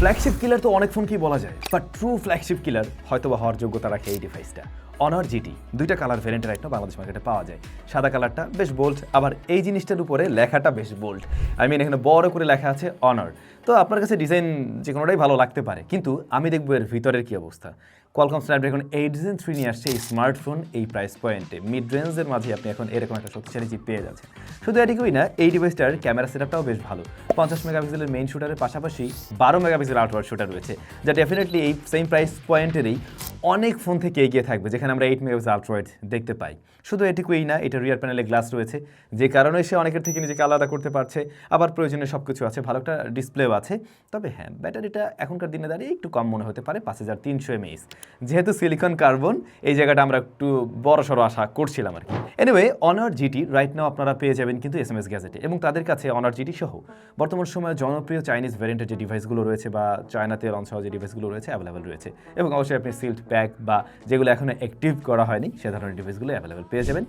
Flagship killer তো অনেক ফোনকেই বলা যায় বাট ট্রু ফ্ল্যাগশিপ কিলার হয়তো বা হওয়ার যোগ্যতা রাখে এই ডিভাইসটা অনার জিটি দুইটা কালার ভ্যারিয়েন্টের একটা বাংলাদেশ মার্কেটে পাওয়া যায়। সাদা কালারটা বেশ বোল্ড আবার এই জিনিসটার উপরে লেখাটা বেশ বোল্ড আই মিন এখানে বড় করে লেখা আছে অনার তো আপনার কাছে ডিজাইন যে কোনোটাই ভালো লাগতে পারে, কিন্তু আমি দেখব এর ভিতরের কী অবস্থা। Qualcomm Snapdragon eight gen three নিয়ে আসছে এই স্মার্টফোন এই প্রাইস পয়েন্টে মিড রেঞ্জের মাঝে আপনি এখন এরকম একটা শক্তিশালী চিপ পেয়ে যাচ্ছেন। শুধু এটুকুই না, এই ডিভাইসটার ক্যামেরা সেটআপটাও বেশ ভালো। পঞ্চাশ মেগাপিক্সেলের মেইন শুটারের পাশাপাশি বারো মেগাপিক্সেল আউটওয়ার্ড শুটার রয়েছে, যা ডেফিনেটলি এই সেম প্রাইস পয়েন্টেরই অনেক ফোন থেকে এগিয়ে থাকবে, যেখানে আমরা এইট মেগাপিক্সেল আউটওয়ার্ড দেখতে পাই। শুধু এটুকুই না, এটা রিয়ার প্যানেলে গ্লাস রয়েছে, যে কারণে সে অনেকের থেকে নিজেকে আলাদা করতে পারছে। আবার প্রয়োজনে সব কিছু আছে, ভালো একটা ডিসপ্লেও আছে। তবে হ্যাঁ ব্যাটারিটা এখনকার দিনে দাঁড়িয়ে একটু কম মনে হতে পারে, পাঁচ হাজার তিনশো এমএইচ যেহেতু সিলিকন কার্বন এই জায়গাটা আমরা একটু বড় সড়ো আশা করছিলাম আর কি। Anyway Honor GT right now আপনারা পেয়ে যাবেন কিন্তু এস এম এস গ্যাজেটে এবং তাদের কাছে অনার জিটি সহ বর্তমান সময়ে জনপ্রিয় চাইনিজ ভ্যারিয়েন্টের যে ডিভাইসগুলো রয়েছে, বা চায়নাতে লঞ্চ হওয়া যে ডিভাইসগুলো রয়েছে অ্যাভেলেবেল রয়েছে। এবং অবশ্যই আপনি সিল্ড প্যাক বা যেগুলো এখনও অ্যাক্টিভ করা হয়নি, সে ধরনের ডিভাইসগুলো অ্যাভেলেবেল পেয়ে যাবেন।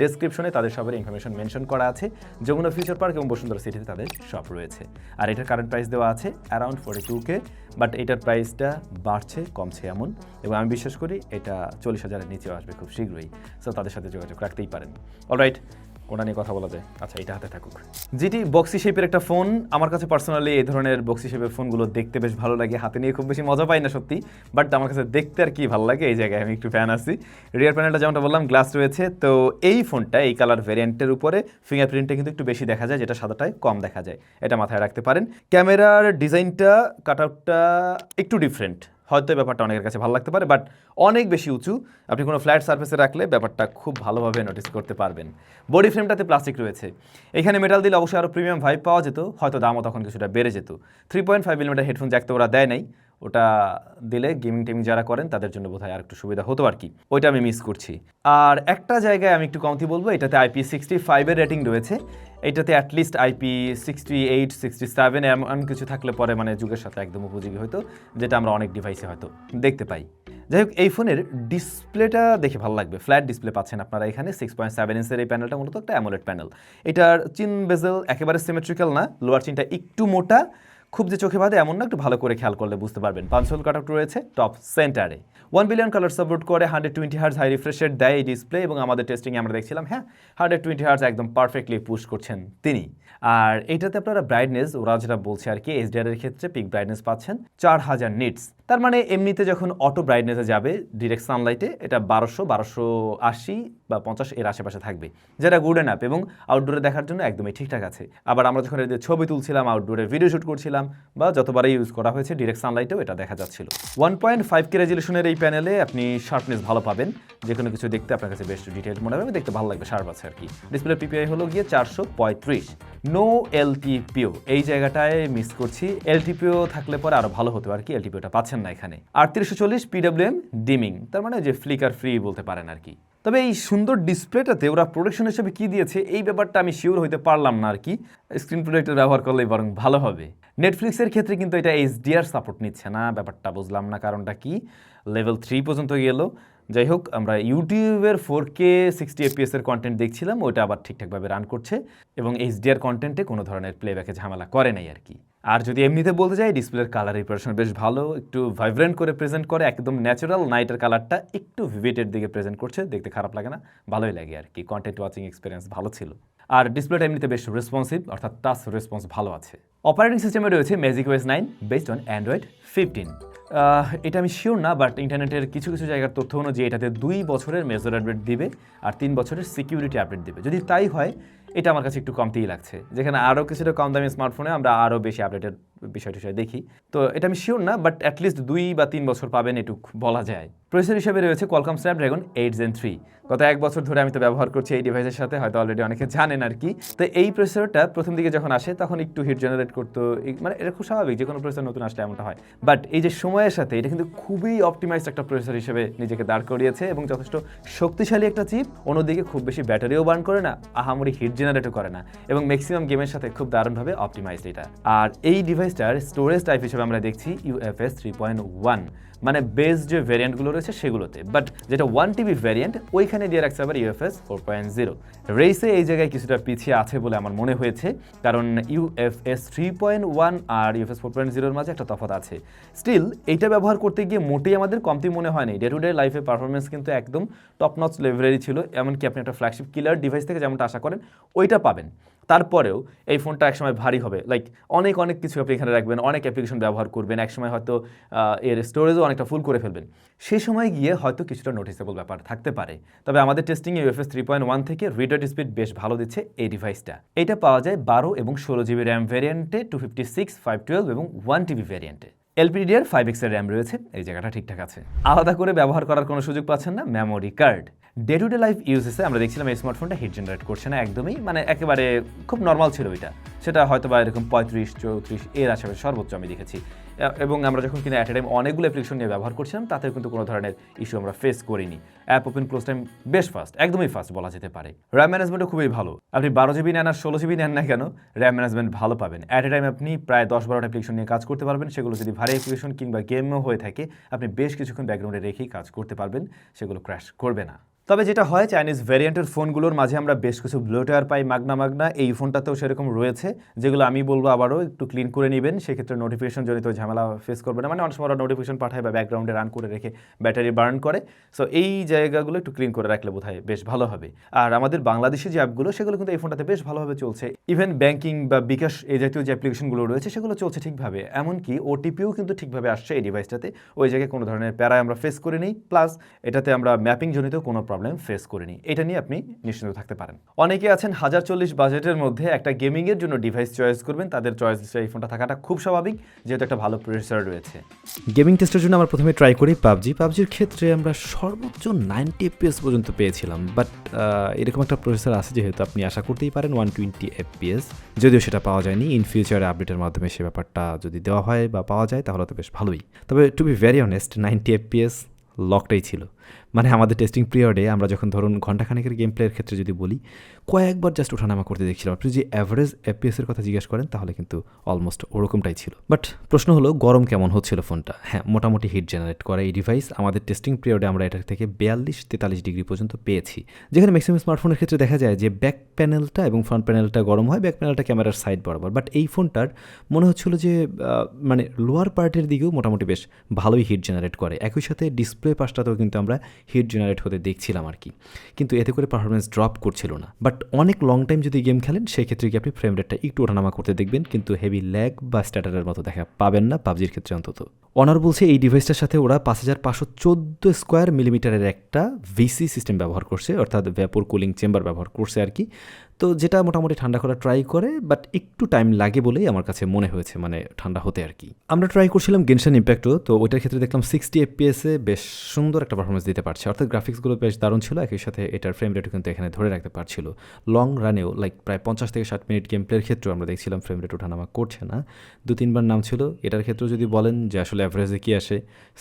ডেসক্রিপশনে তাদের সবের ইনফরমেশন মেনশন করা আছে। যমুনা ফিউচার পার্ক এবং বসুন্ধরা সিটিতে তাদের শপ রয়েছে। আর এটার কারেন্ট প্রাইস দেওয়া আছে around forty two K but এটার প্রাইসটা বাড়ছে, কমছে এমন। এবং আমি বিশ্বাস করি এটা চল্লিশ হাজারের নিচেও আসবে খুব শীঘ্রই। সো তাদের সাথে যোগাযোগ রাখতেই পারেন। অলরাইট কোনটা নিয়ে কথা বলা যায়। আচ্ছা এটা হাতে থাকুক। যেটি বক্সি শেপের একটা ফোন। আমার কাছে পার্সোনালি এই ধরনের বক্সি শেপের ফোনগুলো দেখতে বেশ ভালো লাগে। হাতে নিয়ে খুব বেশি মজা পাই না সত্যি বাট আমার কাছে দেখতে আর কি ভালো লাগে, এই জায়গায় আমি একটু ফ্যান আছি। রিয়ার প্যানেলটা যেমনটা বললাম গ্লাস রয়েছে। তো এই ফোনটা, এই কালার ভ্যারিয়েন্টের উপরে ফিঙ্গারপ্রিন্টটা কিন্তু একটু বেশি দেখা যায়, যেটা সাদাটায় কম দেখা যায়। এটা মাথায় রাখতে পারেন। ক্যামেরার ডিজাইনটা কাট একটু ডিফারেন্ট হয়তো ব্যাপারটা অনেকের কাছে ভালো লাগতে পারে বাট অনেক বেশি উঁচু। আপনি কোনো ফ্ল্যাট সার্ফেসে রাখলে ব্যাপারটা খুব ভালোভাবে নোটিস করতে পারবেন। বডি ফ্রেমটাতে প্লাস্টিক রয়েছে। এখানে মেটাল দিলে অবশ্যই আরও প্রিমিয়াম ভাইব পাওয়া যেত, হয়তো দামও তখন কিছুটা বেড়ে যেত। Three point five millimetre headphone jack তো ওরা দেয় নাই। ওটা দিলে গেমিং টেমিং যারা করেন, তাদের জন্য বোধহয় আর একটু সুবিধা হতো আর কি। ওইটা আমি মিস করছি। আর একটা জায়গায় আমি একটু কমতি বলব, এটাতে আইপি সিক্সটি ফাইভের রেটিং রয়েছে। এইটাতে at least IP sixty eight sixty seven এমন কিছু থাকলে পরে মানে যুগের সাথে একদম উপযোগী হতো যেটা আমরা অনেক ডিভাইসে হয়তো দেখতে পাই। যাই হোক এই ফোনের ডিসপ্লেটা দেখে ভালো লাগবে। ফ্ল্যাট ডিসপ্লে পাচ্ছেন আপনারা এখানে সিক্স পয়েন্ট সেভেন ইঞ্চের এই প্যানেলটা মূলত একটা অ্যামোলেড প্যানেল এটার চিন বেজেল একেবারে সিমেট্রিক্যাল না লোয়ার চিনটা একটু মোটা খুব যে চোখে বাঁধে এমন না, একটু ভালো করে খেয়াল করলে বুঝতে পারবেন। পানসোল কাট রয়েছে, টপ সেন্টারে। ওয়ান বিলিয়ন কালার সাপোর্ট করে হান্ড্রেড টোয়েন্টি হার্স হাই রিফ্রেশের দেয় এই ডিসপ্লে এবং আমাদের টেস্টিংয়ে আমরা দেখছিলাম হ্যাঁ হান্ড্রেড টোয়েন্টি হার্স একদম পারফেক্টলি পুশ করছেন তিনি। আর এটাতে আপনারা ব্রাইটনেস ওরা যেটা বলছে আর কি এইচডিআর এর ক্ষেত্রে পিক ব্রাইটনেস পাচ্ছেন, চার হাজার নিটস তার মানে এমনিতে যখন অটো ব্রাইটনেসে যাবে ডিরেক্ট সানলাইটে এটা বারোশো বারোশো আশি বা পঞ্চাশ এর আশেপাশে থাকবে। যেটা গুড অ্যান্ড আপ এবং আউটডোরে দেখার জন্য একদমই ঠিকঠাক আছে। আবার আমরা যখন এদের ছবি তুলছিলাম আউটডোরে ভিডিও শুট করছিলাম বা যতবারই ইউজ করা হয়েছে ডিরেক্ট সানলাইটেও এটা দেখা যাচ্ছিল। ওয়ান পয়েন্ট ফাইভ কে রেজলিউশনের এই প্যানেলে আপনি শার্পনেস ভালো পাবেন। যে কোনো কিছু দেখতে আপনার কাছে বেশ ডিটেল মনে হবে, দেখতে ভালো লাগবে শার্প আছে আর কি। ডিসপ্লে পিপিআই হলো গিয়ে চারশো পঁয়ত্রিশ। নো এলটিপিও এই জায়গাটায় মিস করছি। এলটিপিও থাকলে পরে আরও ভালো হতো আর কি এলটিপিওটা পাচ্ছেন না এখানে। আটত্রিশশো চল্লিশ পিডাব্লিউএম ডিমিং তার মানে যে ফ্লিকার ফ্রি বলতে পারেন আর কি। তবে এই সুন্দর ডিসপ্লেটাতে ওরা প্রোডাকশন হিসেবে কি দিয়েছে, এই ব্যাপারটা আমি শিওর হইতে পারলাম না আর কি। স্ক্রিন প্রোডাক্টের ব্যবহার করলেই বরং ভালো হবে। নেটফ্লিক্সের ক্ষেত্রে কিন্তু এটা এইচডিআর সাপোর্ট নিচ্ছে না, ব্যাপারটা বুঝলাম না কারণটা কি। লেভেল থ্রি পর্যন্ত গেল। যাই হোক, আমরা ইউটিউবের ফোর কে সিক্সটি এর কন্টেন্ট দেখছিলাম, ওইটা আবার ঠিকঠাকভাবে রান করছে এবং এইচডিআর কন্টেন্টে কোনো ধরনের প্লেব্যাকে ঝামেলা করে নাই আর কি। আর যদি এমনিতে বলতে যাই ডিসপ্লের কালার রিপারেশন বেশ ভালো, একটু ভাইব্রেন্ট করে প্রেজেন্ট করে, একদম ন্যাচারাল নাইটের কালারটা একটু ভিভিটের দিকে প্রেজেন্ট করছে, দেখতে খারাপ লাগে না, ভালোই লাগে আর কি কন্টেন্ট ওয়াচিং এক্সপিরিয়েন্স ভালো ছিল। আর ডিসপ্লেটা এমনিতে বেশ রেসপন্সিভ অর্থাৎ টাচ রেসপন্স ভালো আছে। অপারেটিং সিস্টেমে রয়েছে magic OS nine based on Android fifteen এটা আমি শিওর না বাট ইন্টারনেটের কিছু কিছু জায়গার তথ্য অনুযায়ী এটাতে দুই বছরের মেজর আপডেট দিবে, আর তিন বছরের সিকিউরিটি আপডেট দিবে। যদি তাই হয় এটা আমার কাছে একটু কমতেই লাগছে। যেখানে আরও কিছুটা কম দামি স্মার্টফোনে আমরা আরও বেশি আপডেটের বিষয় টিষয় দেখি। তো এটা আমি শিওর না বাট অ্যাটলিস্ট দুই বা তিন বছর পাবেন এটুক বলা যায়। প্রসেসর হিসেবে রয়েছে Qualcomm Snapdragon eight gen three গত এক বছর ধরে আমি তো ব্যবহার করছি এই ডিভাইসের সাথে, হয়তো অলরেডি অনেকে জানেন আর কি। তো এই প্রসেসরটা প্রথম দিকে যখন আসে, তখন একটু হিট জেনারেট করতো। মানে এটা খুব স্বাভাবিক যে কোনো প্রসেসর নতুন আসলে এমনটা হয়। বাট এই যে সময়ের সাথে, এটা কিন্তু খুবই অপটিমাইজড একটা প্রসেসর হিসেবে নিজেকে দাঁড় করিয়েছে এবং যথেষ্ট শক্তিশালী একটা চিপ অন্যদিকে খুব বেশি ব্যাটারিও বার্ন করে না। আহামরি হিট জেনারেটও করে না এবং ম্যাক্সিমাম গেমের সাথে খুব দারুণভাবে অপটিমাইজড এটা। আর এই ডিভাইসটার স্টোরেজ টাইপ হিসেবে আমরা দেখছি ইউএফএস থ্রি পয়েন্ট ওয়ান মানে বেস যে ভ্যারিয়েন্টগুলো রয়েছে সেগুলোতে। বাট যেটা ওয়ান টিবি ভ্যারিয়েন্ট ওইখানে দিয়ে রাখছে আবার ইউএফএস ফোর পয়েন্ট জিরো রেসে এই জায়গায় কিছুটা পিছিয়ে আছে বলে আমার মনে হয়েছে, কারণ ইউএফএস থ্রি পয়েন্ট ওয়ান আর ইউএফএস ফোর পয়েন্ট জিরোর মাঝে একটা তফাৎ আছে। স্টিল এইটা ব্যবহার করতে গিয়ে মোটেই আমাদের কমতি মনে হয়নি ডে টু ডে লাইফে পারফরমেন্স কিন্তু একদম টপ নচ লেভেলেরই ছিল। এমনকি আপনি একটা ফ্ল্যাগশিপ কিলার ডিভাইস থেকে যেমনটা আশা করেন ওইটা পাবেন। তারপরেও এই ফোনটা একসময় ভারী হবে। লাইক অনেক অনেক কিছু আপনি এখানে রাখবেন, অনেক অ্যাপ্লিকেশন ব্যবহার করবেন, একসময় হয়তো এর স্টোরেজও অনেকটা ফুল করে ফেলবেন। সেই সময় গিয়ে হয়তো কিছুটা নোটিসেবল ব্যাপার থাকতে পারে। তবে আমাদের testing UFS three point one থেকে রিডার স্পিড বেশ ভালো দিচ্ছে এই ডিভাইসটা এটা পাওয়া যায় বারো এবং ষোলো GB RAM ভ্যারিয়েন্টে two fifty six five twelve এবং ওয়ান টিবি ভ্যারিয়েন্টে এলপিডিআর ফাইভ এক্সের র্যাম রয়েছে, এই জায়গাটা ঠিকঠাক আছে। আলাদা করে ব্যবহার করার কোনো সুযোগ পাচ্ছেন না memory card day to day life ইউজেসে আমরা দেখছিলাম এই স্মার্টফোনটা হিট জেনারেট করছে না একদমই মানে একেবারে খুব নর্মাল ছিল এটা। সেটা হয়তো বা এরকম পঁয়ত্রিশ, চৌত্রিশ এর আশেপাশে সর্বোচ্চ আমি দেখেছি। এবং আমরা যখন কিনা অ্যাট এ টাইম অনেকগুলো অ্যাপ্লিকেশন নিয়ে ব্যবহার করছিলাম তাতে কিন্তু কোনো ধরনের ইস্যু আমরা ফেস করিনি। অ্যাপ ওপেন ক্লোজ টাইম বেশ ফাস্ট একদমই ফাস্ট বলা যেতে পারে। র্যাম ম্যানেজমেন্টও খুবই ভালো। আপনি বারো জিবি নেন আর ষোলো জিবি নেন না কেন র্যাম ম্যানেজমেন্ট ভালো পাবেন। অ্যাট এ টাইম আপনি প্রায় দশ বারোটা অ্যাপ্লিকেশন নিয়ে কাজ করতে পারবেন। সেগুলো যদি ভারী অ্যাপ্লিকেশন কিংবা গেমও হয়ে থাকে, আপনি বেশ কিছুক্ষণ ব্যাকগ্রাউন্ডে রেখেই কাজ করতে পারবেন। সেগুলো ক্র্যাশ করবে না। তবে যেটা হয় চাইনিজ ভ্যারিয়েন্টের ফোনগুলোর মাঝে আমরা বেশ কিছু ব্লোটার পাই, মাগনা মাগনা। এই ফোনটাতেও সেরকম রয়েছে, যেগুলো আমি বলব আবারও একটু ক্লিন করে নেবেন। সেক্ষেত্রে নোটিফিকেশন জনিত ঝামেলা ফেস করবে না। মানে অনেক সময় নোটিফিকেশন পাঠায় বা ব্যাকগ্রাউন্ডে রান করে রেখে ব্যাটারি বার্ন করে। সো এই জায়গাগুলো একটু ক্লিন করে রাখলে বোধহয় বেশ ভালো হবে। আর আমাদের বাংলাদেশি যে অ্যাপগুলো সেগুলো কিন্তু এই ফোনটাতে বেশ ভালোভাবে চলছে। ইভেন ব্যাংকিং বা বিকাশ এই জাতীয় যে অ্যাপ্লিকেশনগুলো রয়েছে, সেগুলো চলছে ঠিকভাবে। এমনকি ওটিপিও কিন্তু ঠিকভাবে আসছে এই ডিভাইসটাতে ওই জায়গায় কোনো ধরনের প্যারায় আমরা ফেস করে নিই। প্লাস এটাতে আমরা ম্যাপিং জনিত কোনো প্রবলেম ফেস করিনি। এটা নিয়ে আপনি নিশ্চিন্ত থাকতে পারেন। অনেকে আছেন হাজার চল্লিশ বাজেটের মধ্যে একটা গেমিংয়ের জন্য ডিভাইস চয়েস করবেন। তাদের চয়েস এই ফোনটা থাকাটা খুব স্বাভাবিক, যেহেতু একটা ভালো প্রসেসর রয়েছে। গেমিং টেস্টের জন্য আমরা প্রথমে ট্রাই করি পাবজি। পাবজির ক্ষেত্রে আমরা সর্বোচ্চ নাইনটি এফপিএস পর্যন্ত পেয়েছিলাম। বাট এরকম একটা প্রসেসর আছে যেহেতু আপনি আশা করতেই পারেন ওয়ান টোয়েন্টি এফপিএস যদিও সেটা পাওয়া যায়নি ইন ফিউচারে আপডেটের মাধ্যমে সে ব্যাপারটা যদি দেওয়া হয় বা পাওয়া যায় তাহলে তো বেশ ভালোই। তবে to be very honest ninety FPS লকটাই ছিল। মানে আমাদের টেস্টিং পিরিয়ডে আমরা যখন ধরুন ঘন্টাখানেকের গেম প্লেয়ের ক্ষেত্রে যদি বলি, কয়েকবার জাস্ট ওঠানামা করতে দেখছিলাম। আপনি যদি অ্যাভারেজ এফপিএসের কথা জিজ্ঞেস করেন, তাহলে কিন্তু অলমোস্ট ওরকমটাই ছিল। বাট প্রশ্ন হলো, গরম কেমন হচ্ছিল ফোনটা? হ্যাঁ মোটামুটি হিট জেনারেট করে এই ডিভাইস আমাদের টেস্টিং পিরিয়ডে আমরা এটা থেকে বিয়াল্লিশ, তেতাল্লিশ ডিগ্রি পর্যন্ত পেয়েছি। যেখানে ম্যাক্সিমাম স্মার্টফোনের ক্ষেত্রে দেখা যায় যে ব্যাক প্যানেলটা এবং ফ্রন্ট প্যানেলটা গরম হয় ব্যাক প্যানেলটা ক্যামেরার সাইড বরাবর। বাট এই ফোনটার মনে হচ্ছিল যে মানে লোয়ার পার্টের দিকেও মোটামুটি বেশ ভালোই হিট জেনারেট করে। একই সাথে ডিসপ্লে পাশটাতেও কিন্তু আমরা হিট জেনারেট হতে দেখছিলাম আর কি। কিন্তু এতে করে পারফরমেন্স ড্রপ করছিল না। বাট অনেক লং টাইম যদি গেম খেলেন সেই ক্ষেত্রে কি আপনি ফ্রেম রেটটা একটু ওঠানামা করতে দেখবেন, কিন্তু হেভি ল্যাগ বা স্ট্যাটারের মতো দেখা পাবেন না পাবজির ক্ষেত্রে অন্তত। অনার বলছে এই ডিভাইসটার সাথে ওরা পাঁচ হাজার পাঁচশো চোদ্দ স্কোয়ার মিলিমিটারের একটা ভিসি সিস্টেম ব্যবহার করছে, অর্থাৎ ভ্যাপোর কুলিং চেম্বার ব্যবহার করছে আর কি। তো যেটা মোটামুটি ঠান্ডা করা ট্রাই করে বাট একটু টাইম লাগে বলেই আমার কাছে মনে হয়েছে মানে ঠান্ডা হতে আর কি। আমরা ট্রাই করছিলাম গেনশন ইম্প্যাক্টও তো ওইটার ক্ষেত্রে দেখলাম সিক্সটি এফপিএসে বেশ সুন্দর একটা পারফরমেন্স দিতে পারছে। অর্থাৎ গ্রাফিক্সগুলো বেশ দারুণ ছিল, একই সাথে এটার ফ্রেম রেটও কিন্তু এখানে ধরে রাখতে পারছিল। লং রানেও লাইক প্রায় পঞ্চাশ থেকে ষাট মিনিট গেম প্লের ক্ষেত্রেও আমরা দেখছিলাম ফ্রেম রেট ওঠানামা করছে না। দু, তিনবার নাম ছিল। এটার ক্ষেত্রেও যদি বলেন যে আসলে অ্যাভারেজে কী আসে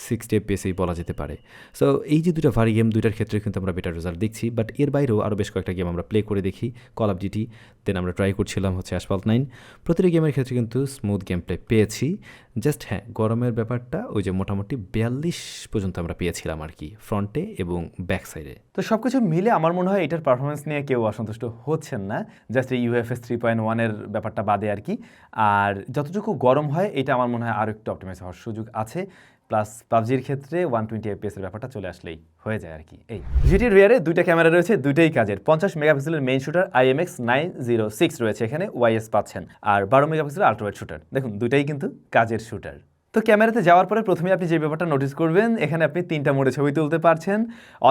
সিক্সটি এফপিএসেই বলা যেতে পারে। সো এই যে দুটো ভারী গেম দুইটার ক্ষেত্রে কিন্তু আমরা বেটার রেজাল্ট দেখছি বাট এর বাইরেও আরও বেশ কয়েকটা গেম আমরা প্লে করে দেখি। কল অফ জিটি দেন আমরা ট্রাই করছিলাম হচ্ছে অ্যাসফাল্ট নাইন প্রতিটি গেমের ক্ষেত্রে কিন্তু স্মুথ গেম প্লে পেয়েছি। জাস্ট হ্যাঁ গরমের ব্যাপারটা, ওই যে মোটামুটি বিয়াল্লিশ পর্যন্ত আমরা পেয়েছিলাম আর কি ফ্রন্টে এবং ব্যাক সাইডে তো সব কিছু মিলে আমার মনে হয় এটার পারফরমেন্স নিয়ে কেউ অসন্তুষ্ট হচ্ছেন না। জাস্ট এই ইউএফএস থ্রি পয়েন্ট ওয়ানের ব্যাপারটা বাদে আর কি। আর যতটুকু গরম হয়, এটা আমার মনে হয় আরও একটু অপটিমাইজ হওয়ার সুযোগ আছে। প্লাস পাবজির ক্ষেত্রে ওয়ান টোয়েন্টি এফপিএস এর ব্যাপারটা চলে আসলেই হয়ে যায় আর কি এই জিটি রিয়ারে দুইটা ক্যামেরা রয়েছে, দুইটাই কাজের। পঞ্চাশ মেগাপিক্সেলের main shooter IMX nine zero six রয়েছে এখানে ওয়াইএস পাচ্ছেন। আর বারো মেগাপিক্সেলের আল্ট্রাওয়েড শুটার দেখুন, দুইটাই কিন্তু কাজের শুটার তো ক্যামেরাতে যাওয়ার পরে প্রথমে আপনি যে ব্যাপারটা নোটিস করবেন, এখানে আপনি তিনটা মোডে ছবি তুলতে পারছেন।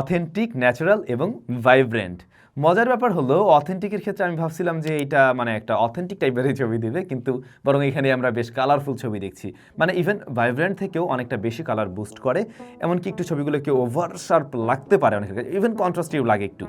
অথেন্টিক ন্যাচারাল এবং ভাইব্রেন্ট মজার ব্যাপার হলো অথেন্টিকের ক্ষেত্রে আমি ভাবছিলাম যে এটা মানে একটা অথেন্টিক টাইপেরই ছবি দিবে, কিন্তু বরং এখানে আমরা বেশ কালারফুল ছবি দেখছি। মানে ইভেন ভাইব্রেন্ট থেকেও অনেকটা বেশি কালার বুস্ট করে, এমনকি একটু ছবিগুলোকে ওভার শার্প লাগতে পারে অনেক ইভেন কন্ট্রাস্টিভ লাগে একটু।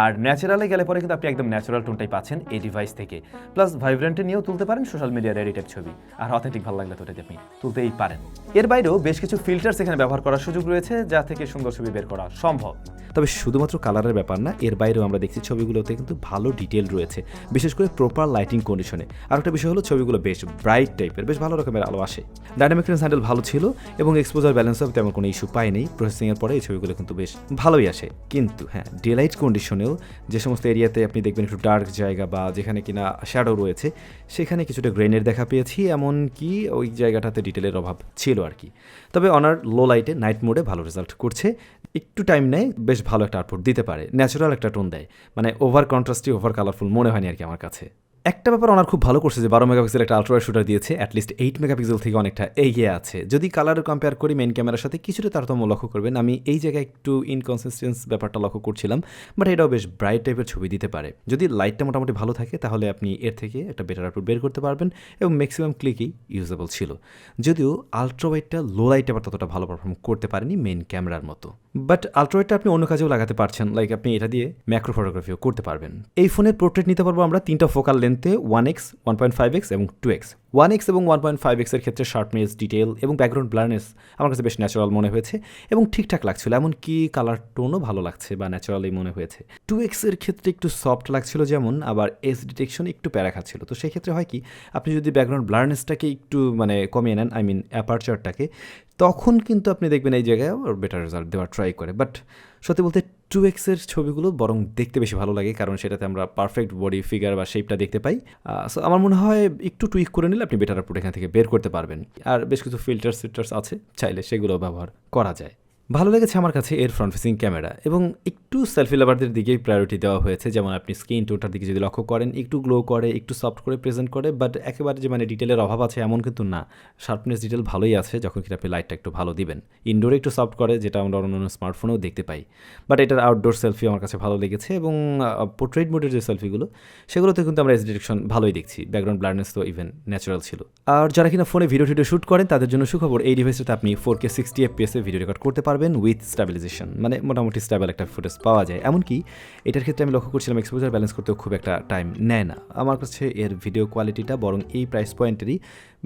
আর ন্যাচারালে গেলে পরে কিন্তু আপনি একদম ন্যাচারাল টোনটাই পাচ্ছেন এই ডিভাইস থেকে। প্লাস ভাইব্রেন্টে নিয়েও তুলতে পারেন সোশ্যাল মিডিয়ার টাইপ ছবি। আর অথেন্টিক ভালো লাগলে তো আপনি তুলতেই পারেন। এর বাইরেও বেশ কিছু ফিল্টার্স এখানে ব্যবহার করার সুযোগ রয়েছে, যা থেকে সুন্দর ছবি বের করা সম্ভব। তবে শুধুমাত্র কালারের ব্যাপার না, এর বাইরেও আমরা আমরা দেখছি ছবিগুলোতে কিন্তু ভালো ডিটেল রয়েছে, বিশেষ করে প্রপার লাইটিং কন্ডিশনে আর একটা বিষয় হলো, ছবিগুলো বেশ ব্রাইট টাইপের বেশ ভালো রকমের আলো আসে। ডাইনামিক রেঞ্জ হ্যান্ডেল ভালো ছিল এবং এক্সপোজার ব্যালেন্সও তেমন কোনো ইস্যু পায়নি প্রসেসিংয়ের পরে এই ছবিগুলো কিন্তু বেশ ভালোই আসে। কিন্তু হ্যাঁ ডেলাইট কন্ডিশনেও যে সমস্ত এরিয়াতে আপনি দেখবেন একটু ডার্ক জায়গা বা যেখানে কিনা শ্যাডো রয়েছে, সেখানে কিছুটা গ্রেনের দেখা পেয়েছি, এমনকি ওই জায়গাটাতে ডিটেলের অভাব ছিল আর কি। তবে অনার লো লাইটে নাইট মোডে ভালো রেজাল্ট করছে। একটু টাইম নেয়, বেশ ভালো একটা আউটপুট দিতে পারে। ন্যাচারাল একটা টোন দেয়। মানে ওভার কন্ট্রাস্টি ওভার কালারফুল মনে হয়নি আর কি আমার কাছে। একটা ব্যাপার ওনার খুব ভালো করছে যে বারো মেগাপিক্সেল একটা আলট্রা শুটার দিয়েছে অ্যাটলিস্ট এইট মেগাপিক্সেল থেকে অনেকটা এগিয়ে আছে। যদি কালার কম্পেয়ার করি মেন ক্যামেরার সাথে, কিছুটা তারতম্য লক্ষ্য করবেন। আমি এই জায়গায় একটু ইনকনসিস্টেন্স ব্যাপারটা লক্ষ্য করছিলাম বাট এটাও বেশ ব্রাইট টাইপের ছবি দিতে পারে। যদি লাইটটা মোটামুটি ভালো থাকে, তাহলে আপনি এর থেকে একটা বেটার আউটপুট বের করতে পারবেন এবং ম্যাক্সিমাম ক্লিকই ইউজেবল ছিল। যদিও আলট্রাওয়াইটটা লো লাইট আবার ততটা ভালো পারফর্ম করতে পারেনি মেন ক্যামেরার মতো। বাট আলট্রাওয়াইটটা আপনি অন্য কাজেও লাগাতে পারছেন লাইক আপনি এটা দিয়ে ম্যাক্রো ফটোগ্রাফিও করতে পারবেন। এই ফোনের পোর্ট্রেট নিতে পারব আমরা তিনটা focal লেন্থে one x one point five x এবং টু এক্স ওয়ান এক্স এবং ওয়ান পয়েন্ট ফাইভ এক্সের ক্ষেত্রে শার্পনেস ডিটেল এবং ব্যাকগ্রাউন্ড ব্লারনেস আমার কাছে বেশ ন্যাচারাল মনে হয়েছে এবং ঠিকঠাক লাগছিল, এমনকি কালার টোনও ভালো লাগছে বা ন্যাচারালি মনে হয়েছে। টু এক্সের ক্ষেত্রে একটু সফট লাগছিল যেমন, আবার এস ডিটেকশন একটু প্যারা খাচ্ছিল। তো সেই ক্ষেত্রে হয় কি, আপনি যদি ব্যাকগ্রাউন্ড ব্লারনেসটাকে একটু মানে কমিয়ে নেন আই মিন অ্যাপারচারটাকে তখন কিন্তু আপনি দেখবেন এই জায়গায় বেটার রেজাল্ট দেওয়ার ট্রাই করে। বাট সত্যি বলতে টু এক্সের ছবিগুলো বরং দেখতে বেশি ভালো লাগে, কারণ সেটাতে আমরা পারফেক্ট বডি ফিগার বা শেপটা দেখতে পাই। সো আমার মনে হয় একটু টুইক করে নিলে আপনি বেটার আপ এখান থেকে বের করতে পারবেন। আর বেশ কিছু ফিল্টার সিল্টার্স আছে, চাইলে সেগুলো ব্যবহার করা যায়। ভালো লেগেছে আমার কাছে এর ফ্রন্ট ফেসিং ক্যামেরা এবং একটু সেলফি লাভারদের দিকেই প্রায়োরিটি দেওয়া হয়েছে। যেমন আপনি স্ক্রিন টোটার দিকে যদি লক্ষ্য করেন, একটু গ্লো করে, একটু সফট করে প্রেজেন্ট করে বাট একেবারে যে মানে ডিটেলের অভাব আছে এমন কিন্তু না। শার্পনেস ডিটেল ভালোই আছে, যখন কিনা আপনি লাইটটা একটু ভালো দিবেন। ইনডোরে একটু সফট করে, যেটা আমরা অন্য স্মার্টফোনেও দেখতে পাই। বাট এটার আউটডোর সেলফি আমার কাছে ভালো লেগেছে এবং পোর্ট্রেট মোডের যে সেলফিগুলো সেগুলোতে কিন্তু আমরা এস ডিরেকশন ভালোই দেখছি। ব্যাকগ্রাউন্ড ব্লারনেস তো ইভেন ন্যাচারাল ছিল। আর যারা কিনা ফোনে ভিডিও টিডিও শ্যুট করেন, তাদের জন্য সুখবর, এই ডিভাইসটাতে আপনি ফোর কে সিক্সটি এফপিএসে ভিডিও রেকর্ড করতে পারবেন উইথ স্ট্যাবিলাইজেশন মানে মোটামুটি স্ট্যাবল একটা ফুটেজ পাওয়া যায়। এমনকি এটার ক্ষেত্রে আমি লক্ষ্য করছিলাম এক্সপোজার ব্যালেন্স করতেও খুব একটা টাইম নেয় না। আমার কাছে এর ভিডিও কোয়ালিটিটা বরং এই প্রাইস পয়েন্টেরই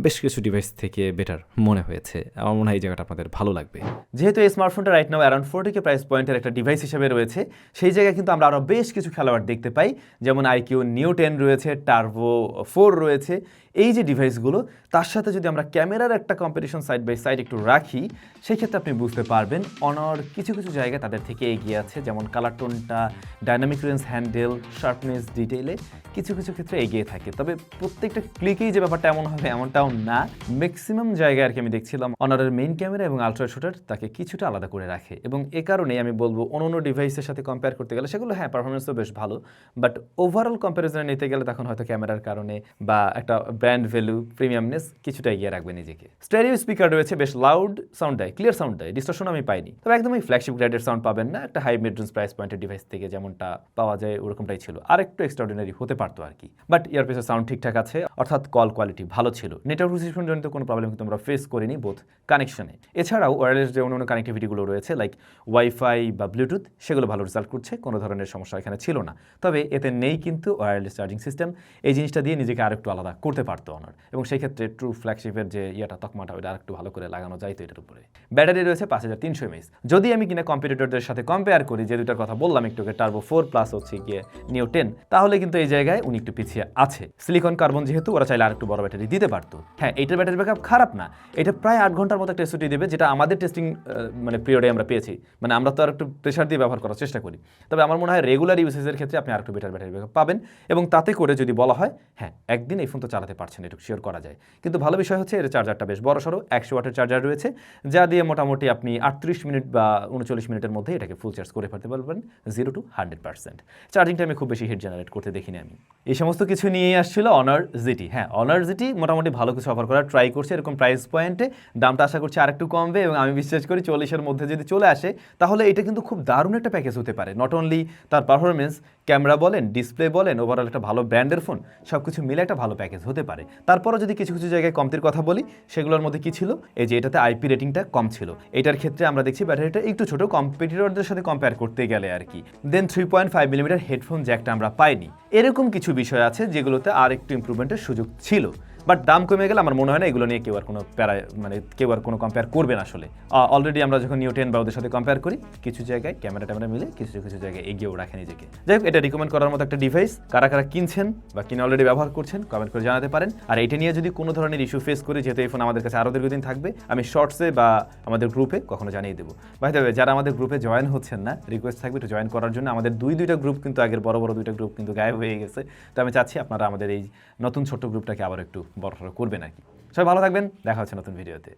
বেশ কিছু ডিভাইস থেকে বেটার মনে হয়েছে। আমার মনে হয় এই জায়গাটা আপনাদের ভালো লাগবে। যেহেতু এই স্মার্টফোনটা right now around forty K price পয়েন্টের একটা ডিভাইস হিসেবে রয়েছে, সেই জায়গায় কিন্তু আমরা আরও বেশ কিছু খেলোয়াড় দেখতে পাই। যেমন আইকিউ নিউ টেন রয়েছে টার্ভো ফোর রয়েছে। এই যে ডিভাইসগুলো তার সাথে যদি আমরা ক্যামেরার একটা কম্পিটিশন সাইড বাই সাইড একটু রাখি সেই ক্ষেত্রে আপনি বুঝতে পারবেন অনর কিছু কিছু জায়গায় তাদের থেকে এগিয়ে আছে। যেমন কালার টোনটা ডাইনামিক রেঞ্জ হ্যান্ডেল শার্পনেস ডিটেইলে কিছু কিছু ক্ষেত্রে এগিয়ে থাকে। তবে প্রত্যেকটা ক্লিকেই যে ব্যাপারটা এমন হবে, এমনটাও না ম্যাক্সিমাম জায়গায় আর কি আমি দেখছিলাম অনারের মেইন ক্যামেরা এবং আলট্রা শুটার তাকে কিছুটা আলাদা করে রাখে। এবং এ কারণেই আমি বলব অন্য অন্য ডিভাইসের সাথে কম্পেয়ার করতে গেলে সেগুলো হ্যাঁ পারফরমেন্সও বেশ ভালো বাট ওভারঅল কম্প্যারিজনে নিতে গেলে তখন হয়তো ক্যামেরার কারণে বা একটা ব্র্যান্ড ভ্যালু প্রিমিয়ামনেস কিছুটা এগিয়ে রাখবে নিজেকে। স্টেরিও স্পিকার রয়েছে বেশ লাউড সাউন্ড দেয় ক্লিয়ার সাউন্ড দেয় ডিস্টর্শন আমি পাইনি। তবে একদমই ফ্ল্যাগশিপ গ্রেডের সাউন্ড পাবেন না, একটা হাই মিড রেঞ্জ প্রাইস পয়েন্টের ডিভাইস থেকে যেমনটা পাওয়া যায় ওরকমটাই ছিল। আর একটু এক্সট্রাঅর্ডিনারি হতে পারতো আর কি। বাট ইয়ারপিসের সাউন্ড ঠিকঠাক আছে, অর্থাৎ কল কোয়ালিটি ভালো ছিল। নেটওয়ার্ক জনিত কোনো প্রবলেম কিন্তু আমরা ফেস করিনি বোথ কানেকশনে এছাড়াও ওয়্যারলেস যে অন্য কানেক্টিভিটিগুলো রয়েছে লাইক ওয়াইফাই বা ব্লুটুথ সেগুলো ভালো রেজাল্ট করছে, কোনো ধরনের সমস্যা এখানে ছিল না। তবে এতে নেই কিন্তু ওয়্যারলেস চার্জিং সিস্টেম এই জিনিসটা দিয়ে নিজেকে আরেকটু আলাদা করতে পারতো অনার এবং সেই ক্ষেত্রে ট্রু ফ্ল্যাগশিপের যে ইয়েটা তকমাটা ওটা আরেকটু ভালো করে লাগানো যাইতো এটার উপরে। ব্যাটারি রয়েছে পাঁচ হাজার তিনশো এমএস যদি আমি কিনা কম্পিটিটরদের সাথে কম্পেয়ার করি, যে দুটার কথা বললাম একটু টার্বো ফোর প্লাস হচ্ছে গিয়ে নিও টেন তাহলে কিন্তু এই জায়গায় উনি একটু পিছিয়ে আছে। সিলিকন কার্বন যেহেতু, ওরা চাইলে আরেকটু বড় ব্যাটারি দিতে পারতো। হ্যাঁ এইটার ব্যাটারি ব্যাকআপ খারাপ না। এটা প্রায় আট ঘণ্টার মতো একটা এসওটি দেবে, যেটা আমাদের টেস্টিং মানে পিরিয়ডে আমরা পেয়েছি। মানে আমরা তো আর একটু প্রেশার দিয়ে ব্যবহার করার চেষ্টা করি। তবে আমার মনে হয় রেগুলার ইউসেজের ক্ষেত্রে আপনি আরেকটু বেটার ব্যাটারি ব্যাকআপ পাবেন এবং তাতে করে যদি বলা হয় হ্যাঁ একদিন এই ফোন তো চালাতে পারছেন এটুকু শিওর করা যায়। কিন্তু ভালো বিষয় হচ্ছে, এর চার্জারটা বেশ বড় সড়ো একশো ওয়াটের চার্জার রয়েছে, যা দিয়ে মোটামুটি আপনি আটত্রিশ মিনিট বা উনচল্লিশ মিনিটের মধ্যে এটাকে ফুল চার্জ করে ফেলতে পারবেন zero to hundred percent charging টাইমে খুব বেশি হিট জেনারেট করতে দেখিনি আমি। এই সমস্ত কিছু নিয়েই আসছিল অনার জিটি হ্যাঁ অনার জিটি মোটামুটি ভালো কিছু অফার করার ট্রাই করছে, এরকম প্রাইস পয়েন্টে দামটা আশা করছি আরেকটু কমবে এবং আমি বিশ্বাস করি চল্লিশের মধ্যে যদি চলে আসে, তাহলে এটা কিন্তু খুব দারুণ একটা প্যাকেজ হতে পারে। নট অনলি তার পারফরমেন্স ক্যামেরা বলেন ডিসপ্লে বলেন ওভারঅল একটা ভালো ব্র্যান্ডের ফোন সব কিছু মিলে একটা ভালো প্যাকেজ হতে পারে। তারপরও যদি কিছু কিছু জায়গায় কমতির কথা বলি, সেগুলোর মধ্যে কি ছিল? এই যে এটাতে আইপি রেটিংটা কম ছিল। এটার ক্ষেত্রে আমরা দেখছি ব্যাটারিটা একটু ছোট কম্পিটিটরদের সাথে কম্পেয়ার করতে গেলে আর কি। Then three point five millimetre headphone জ্যাকটা আমরা পাইনি। এরকম কিছু বিষয় আছে যেগুলোতে আর একটু ইম্প্রুভমেন্টের সুযোগ ছিল। বাট দাম কমে গেলে আমার মনে হয় না এগুলো নিয়ে কেউ আর কোনো প্যারা মানে কেউ আর কোনো কম্পেয়ার করবে না আসলে। অলরেডি আমরা যখন নিউ টেন বা ওদের সাথে কম্পেয়ার করি, কিছু জায়গায় ক্যামেরা ট্যামেরা মিলে কিছু কিছু জায়গায় এগিয়েও রাখে নিজেকে। যাই হোক, এটা রিকমেন্ড করার মতো একটা ডিভাইস কারা কারা কিনছেন বা কিনে অলরেডি ব্যবহার করছেন কমেন্ট করে জানাতে পারেন। আর এটা নিয়ে যদি কোনো ধরনের ইস্যু ফেস করি, যেহেতু এই ফোন আমাদের কাছে আরও দীর্ঘদিন থাকবে, আমি শর্টসে বা আমাদের গ্রুপে কখনো জানিয়ে দেবো। ভাই তবে যারা আমাদের গ্রুপে জয়েন হচ্ছেন না রিকোয়েস্ট থাকবে একটু জয়েন করার জন্য। আমাদের দুই, দুইটা গ্রুপ কিন্তু আগের বড় বড় দুইটা গ্রুপ কিন্তু গায়েব হয়ে গেছে। তো আমি চাচ্ছি আপনারা আমাদের এই নতুন ছোট্ট গ্রুপটাকে আবার একটু বড় করবে আর কি সবাই ভালো থাকবেন দেখা হচ্ছে নতুন ভিডিওতে